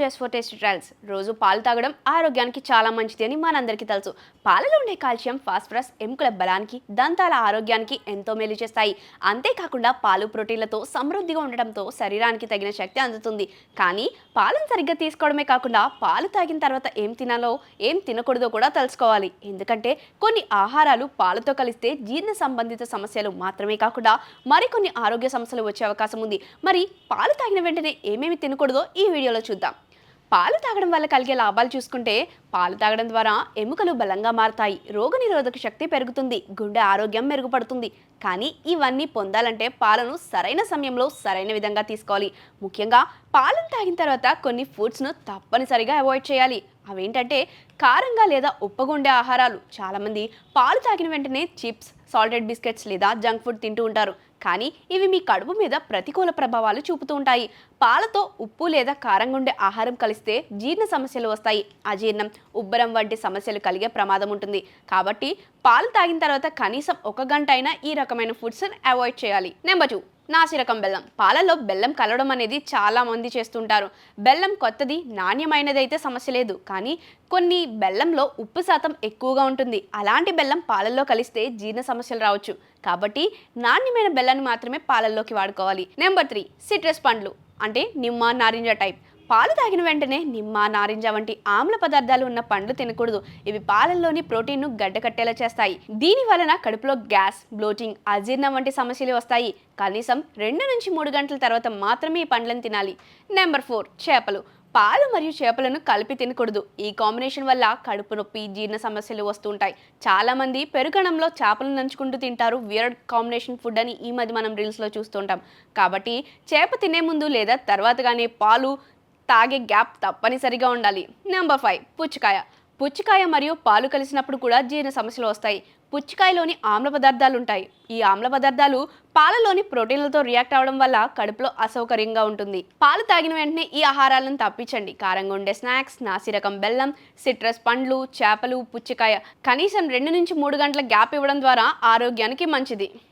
Just for taste trials. రోజు పాలు తాగడం ఆరోగ్యానికి చాలా మంచిది అని మనందరికీ తెలుసు. పాలలో ఉండే కాల్షియం ఫాస్ఫరస్ ఎముకల బలానికి దంతాల ఆరోగ్యానికి ఎంతో మేలు చేస్తాయి. అంతేకాకుండా పాలు ప్రోటీన్లతో సమృద్ధిగా ఉండడంతో శరీరానికి తగిన శక్తి అందుతుంది. కానీ పాలను సరిగ్గా తీసుకోవడమే కాకుండా పాలు తాగిన తర్వాత ఏం తినాలో ఏం తినకూడదో కూడా తెలుసుకోవాలి. ఎందుకంటే కొన్ని ఆహారాలు పాలతో కలిస్తే జీర్ణ సంబంధిత సమస్యలు మాత్రమే కాకుండా మరికొన్ని ఆరోగ్య సమస్యలు వచ్చే అవకాశం ఉంది. మరి పాలు తాగిన వెంటనే ఏమేమి తినకూడదో ఈ వీడియోలో చూద్దాం. పాలు తాగడం వల్ల కలిగే లాభాలు చూసుకుంటే పాలు తాగడం ద్వారా ఎముకలు బలంగా మారతాయి. రోగనిరోధక శక్తి పెరుగుతుంది. గుండె ఆరోగ్యం మెరుగుపడుతుంది. కానీ ఇవన్నీ పొందాలంటే పాలను సరైన సమయంలో సరైన విధంగా తీసుకోవాలి. ముఖ్యంగా పాలను తాగిన తర్వాత కొన్ని ఫుడ్స్ను తప్పనిసరిగా అవాయిడ్ చేయాలి. అవేంటంటే కారంగా లేదా ఉప్పగుండే ఆహారాలు. చాలామంది పాలు తాగిన వెంటనే చిప్స్ సాల్టెడ్ బిస్కెట్స్ లేదా జంక్ ఫుడ్ తింటూ ఉంటారు. కానీ ఇవి మీ కడుపు మీద ప్రతికూల ప్రభావాలు చూపుతూ ఉంటాయి. పాలతో ఉప్పు లేదా కారంగా ఉండే ఆహారం కలిస్తే జీర్ణ సమస్యలు వస్తాయి. అజీర్ణం ఉబ్బరం వంటి సమస్యలు కలిగే ప్రమాదం ఉంటుంది. కాబట్టి పాలు తాగిన తర్వాత కనీసం ఒక గంట అయినా ఈ రకమైన ఫుడ్స్ అవాయిడ్ చేయాలి. Number two. నాసిరకం బెల్లం. పాలలో బెల్లం కలవడం అనేది చాలా మంది చేస్తుంటారు. బెల్లం కొత్తది నాణ్యమైనది అయితే సమస్య లేదు. కానీ కొన్ని బెల్లంలో ఉప్పు శాతం ఎక్కువగా ఉంటుంది. అలాంటి బెల్లం పాలల్లో కలిస్తే జీర్ణ సమస్యలు రావచ్చు. కాబట్టి నాణ్యమైన బెల్లాన్ని మాత్రమే పాలల్లోకి వాడుకోవాలి. నెంబర్ త్రీ సిట్రస్ పండ్లు. అంటే నిమ్మ నారింజ టైప్. పాలు తాగిన వెంటనే నిమ్మ నారింజ వంటి ఆమ్ల పదార్థాలు ఉన్న పండ్లు తినకూడదు. ఇవి పాలల్లోని ప్రోటీన్ను గడ్డకట్టేలా చేస్తాయి. దీని వలన కడుపులో గ్యాస్ బ్లోటింగ్ అజీర్ణం వంటి సమస్యలు వస్తాయి. కనీసం రెండు నుంచి మూడు గంటల తర్వాత మాత్రమే ఈ పండ్లను తినాలి. నెంబర్ ఫోర్ చేపలు. పాలు మరియు చేపలను కలిపి తినకూడదు. ఈ కాంబినేషన్ వల్ల కడుపు నొప్పి జీర్ణ సమస్యలు వస్తుంటాయి చాలా మంది పెరుగణంలో చేపలను నంచుకుంటూ తింటారు. వియర్డ్ కాంబినేషన్ ఫుడ్ అని ఈ మధ్య మనం రీల్స్లో చూస్తుంటాం కాబట్టి చేప తినే ముందు లేదా తర్వాత కానీ పాలు తాగే గ్యాప్ తప్పనిసరిగా ఉండాలి. నెంబర్ ఫైవ్ పుచ్చకాయ. పుచ్చకాయ మరియు పాలు కలిసినప్పుడు కూడా జీర్ణ సమస్యలు వస్తాయి. పుచ్చకాయలోని ఆమ్ల పదార్థాలు ఉంటాయి. ఈ ఆమ్ల పదార్థాలు పాలలోని ప్రోటీన్లతో రియాక్ట్ అవ్వడం వల్ల కడుపులో అసౌకర్యంగా ఉంటుంది. పాలు తాగిన వెంటనే ఈ ఆహారాలను తప్పించండి. కారంగా ఉండే స్నాక్స్ నాసిరకం బెల్లం సిట్రస్ పండ్లు చేపలు పుచ్చకాయ కనీసం రెండు నుంచి మూడు గంటల గ్యాప్ ఇవ్వడం ద్వారా ఆరోగ్యానికి మంచిది.